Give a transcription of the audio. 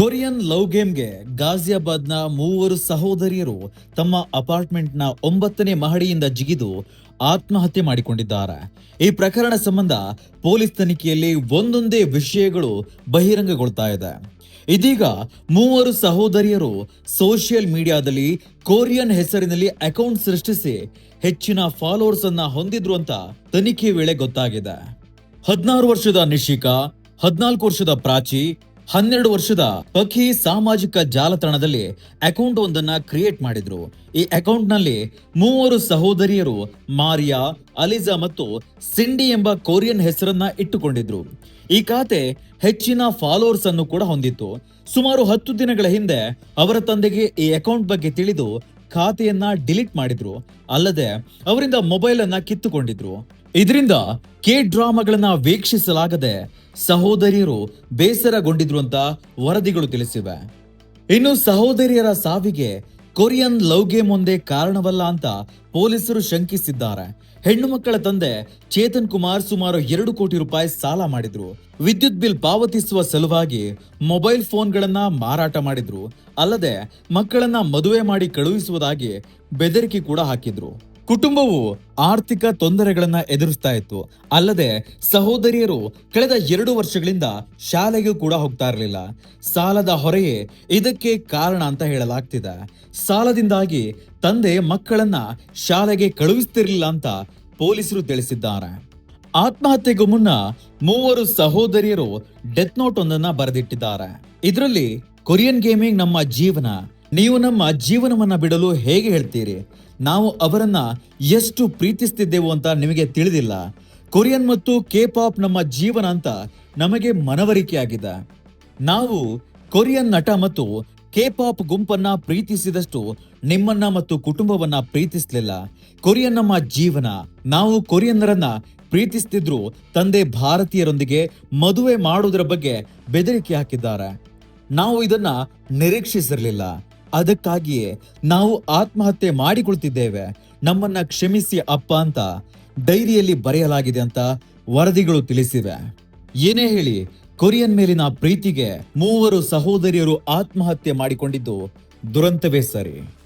Korean love ಗೇಮ್ಗೆ ಗಾಜಿಯಾಬಾದ್ನ ಮೂವರು ಸಹೋದರಿಯರು ತಮ್ಮ ಅಪಾರ್ಟ್ಮೆಂಟ್ನ ಒಂಬತ್ತನೇ ಮಹಡಿಯಿಂದ ಜಿಗಿದು ಆತ್ಮಹತ್ಯೆ ಮಾಡಿಕೊಂಡಿದ್ದಾರೆ. ಈ ಪ್ರಕರಣ ಸಂಬಂಧ ಪೊಲೀಸ್ ತನಿಖೆಯಲ್ಲಿ ಒಂದೊಂದೇ ವಿಷಯಗಳು ಬಹಿರಂಗಗೊಳ್ತಾ ಇದೆ. ಇದೀಗ ಮೂವರು ಸಹೋದರಿಯರು ಸೋಷಿಯಲ್ ಮೀಡಿಯಾದಲ್ಲಿ ಕೊರಿಯನ್ ಹೆಸರಿನಲ್ಲಿ ಅಕೌಂಟ್ ಸೃಷ್ಟಿಸಿ ಹೆಚ್ಚಿನ ಫಾಲೋವರ್ಸ್ ಅನ್ನ ಹೊಂದಿದ್ರು ಅಂತ ತನಿಖೆ ವೇಳೆ ಗೊತ್ತಾಗಿದೆ. ಹದಿನಾರು ವರ್ಷದ ನಿಶಿಕಾ, ಹದಿನಾಲ್ಕು ವರ್ಷದ ಪ್ರಾಚಿ ಹನ್ನೆರಡು ವರ್ಷದ ಪಖಿ ಸಾಮಾಜಿಕ ಜಾಲತಾಣದಲ್ಲಿ ಅಕೌಂಟ್ ಒಂದನ್ನ ಕ್ರಿಯೇಟ್ ಮಾಡಿದ್ರು. ಈ ಅಕೌಂಟ್ನಲ್ಲಿ ಮೂವರು ಸಹೋದರಿಯರು ಮಾರಿಯಾ, ಅಲಿಜಾ ಮತ್ತು ಸಿಂಡಿ ಎಂಬ ಕೊರಿಯನ್ ಹೆಸರನ್ನ ಇಟ್ಟುಕೊಂಡಿದ್ರು. ಈ ಖಾತೆ ಹೆಚ್ಚಿನ ಫಾಲೋವರ್ಸ್ ಅನ್ನು ಕೂಡ ಹೊಂದಿತ್ತು. ಸುಮಾರು ಹತ್ತು ದಿನಗಳ ಹಿಂದೆ ಅವರ ತಂದೆಗೆ ಈ ಅಕೌಂಟ್ ಬಗ್ಗೆ ತಿಳಿದು ಖಾತೆಯನ್ನ ಡಿಲೀಟ್ ಮಾಡಿದ್ರು. ಅಲ್ಲದೆ ಅವರಿಂದ ಮೊಬೈಲ್ ಅನ್ನ ಕಿತ್ತುಕೊಂಡಿದ್ರು. ಇದರಿಂದ ಕೆ ಡ್ರಾಮಾಗಳನ್ನ ವೀಕ್ಷಿಸಲಾಗದೆ ಸಹೋದರಿಯರು ಬೇಸರಗೊಂಡಿದ್ರು ಅಂತ ವರದಿಗಳು ತಿಳಿಸಿವೆ. ಇನ್ನು ಸಹೋದರಿಯರ ಸಾವಿಗೆ ಕೊರಿಯನ್ ಲವ್ ಗೇಮ್ ಒಂದೇ ಕಾರಣವಲ್ಲ ಅಂತ ಪೊಲೀಸರು ಶಂಕಿಸಿದ್ದಾರೆ. ಹೆಣ್ಣು ಮಕ್ಕಳ ತಂದೆ ಚೇತನ್ ಕುಮಾರ್ ಸುಮಾರು ಎರಡು ಕೋಟಿ ರೂಪಾಯಿ ಸಾಲ ಮಾಡಿದ್ರು. ವಿದ್ಯುತ್ ಬಿಲ್ ಪಾವತಿಸುವ ಸಲುವಾಗಿ ಮೊಬೈಲ್ ಫೋನ್ಗಳನ್ನ ಮಾರಾಟ ಮಾಡಿದ್ರು. ಅಲ್ಲದೆ ಮಕ್ಕಳನ್ನ ಮದುವೆ ಮಾಡಿ ಕಳುಹಿಸುವುದಾಗಿ ಬೆದರಿಕೆ ಕೂಡ ಹಾಕಿದ್ರು. ಕುಟುಂಬವು ಆರ್ಥಿಕ ತೊಂದರೆಗಳನ್ನ ಎದುರಿಸ್ತಾ ಇತ್ತು. ಅಲ್ಲದೆ ಸಹೋದರಿಯರು ಕಳೆದ ಎರಡು ವರ್ಷಗಳಿಂದ ಶಾಲೆಗೂ ಕೂಡ ಹೋಗ್ತಾ ಇರಲಿಲ್ಲ. ಸಾಲದ ಹೊರೆಯೇ ಇದಕ್ಕೆ ಕಾರಣ ಅಂತ ಹೇಳಲಾಗ್ತಿದೆ. ಸಾಲದಿಂದಾಗಿ ತಂದೆ ಮಕ್ಕಳನ್ನ ಶಾಲೆಗೆ ಕಳುಹಿಸ್ತಿರ್ಲಿಲ್ಲ ಅಂತ ಪೊಲೀಸರು ತಿಳಿಸಿದ್ದಾರೆ. ಆತ್ಮಹತ್ಯೆಗೂ ಮುನ್ನ ಮೂವರು ಸಹೋದರಿಯರು ಡೆತ್ ನೋಟ್ ಒಂದನ್ನ ಬರೆದಿಟ್ಟಿದ್ದಾರೆ. ಇದರಲ್ಲಿ ಕೊರಿಯನ್ ಗೇಮಿಂಗ್ ನಮ್ಮ ಜೀವನ ನೀವು ನಮ್ಮ ಜೀವನವನ್ನ ಬಿಡಲು ಹೇಗೆ ಹೇಳ್ತೀರಿ? ನಾವು ಅವರನ್ನ ಎಷ್ಟು ಪ್ರೀತಿಸ್ತಿದ್ದೆವು ಅಂತ ನಿಮಗೆ ತಿಳಿದಿಲ್ಲ. ಕೊರಿಯನ್ ಮತ್ತು ಕೆ ಪಾಪ್ ನಮ್ಮ ಜೀವನ ಅಂತ ನಮಗೆ ಮನವರಿಕೆಯಾಗಿದೆ. ನಾವು ಕೊರಿಯನ್ ನಟ ಮತ್ತು ಕೆ ಪಾಪ್ ಗುಂಪನ್ನ ಪ್ರೀತಿಸಿದಷ್ಟು ನಿಮ್ಮನ್ನ ಮತ್ತು ಕುಟುಂಬವನ್ನ ಪ್ರೀತಿಸಲಿಲ್ಲ. ಕೊರಿಯನ್ ನಮ್ಮ ಜೀವನ, ನಾವು ಕೊರಿಯನ್ನರನ್ನ ಪ್ರೀತಿಸ್ತಿದ್ರು ತಂದೆ ಭಾರತೀಯರೊಂದಿಗೆ ಮದುವೆ ಮಾಡುವುದರ ಬಗ್ಗೆ ಬೆದರಿಕೆ ಹಾಕಿದ್ದಾರೆ. ನಾವು ಇದನ್ನ ನಿರೀಕ್ಷಿಸಿರಲಿಲ್ಲ. ಅದಕ್ಕಾಗಿಯೇ ನಾವು ಆತ್ಮಹತ್ಯೆ ಮಾಡಿಕೊಳ್ತಿದ್ದೇವೆ. ನಮ್ಮನ್ನ ಕ್ಷಮಿಸಿ ಅಪ್ಪ ಅಂತ ಡೈರಿಯಲ್ಲಿ ಬರೆಯಲಾಗಿದೆ ಅಂತ ವರದಿಗಳು ತಿಳಿಸಿವೆ. ಏನೇ ಹೇಳಿ, ಕೊರಿಯನ್ ಮೇಲಿನ ಪ್ರೀತಿಗೆ ಮೂವರು ಸಹೋದರಿಯರು ಆತ್ಮಹತ್ಯೆ ಮಾಡಿಕೊಂಡಿದ್ದು ದುರಂತವೇ ಸರಿ.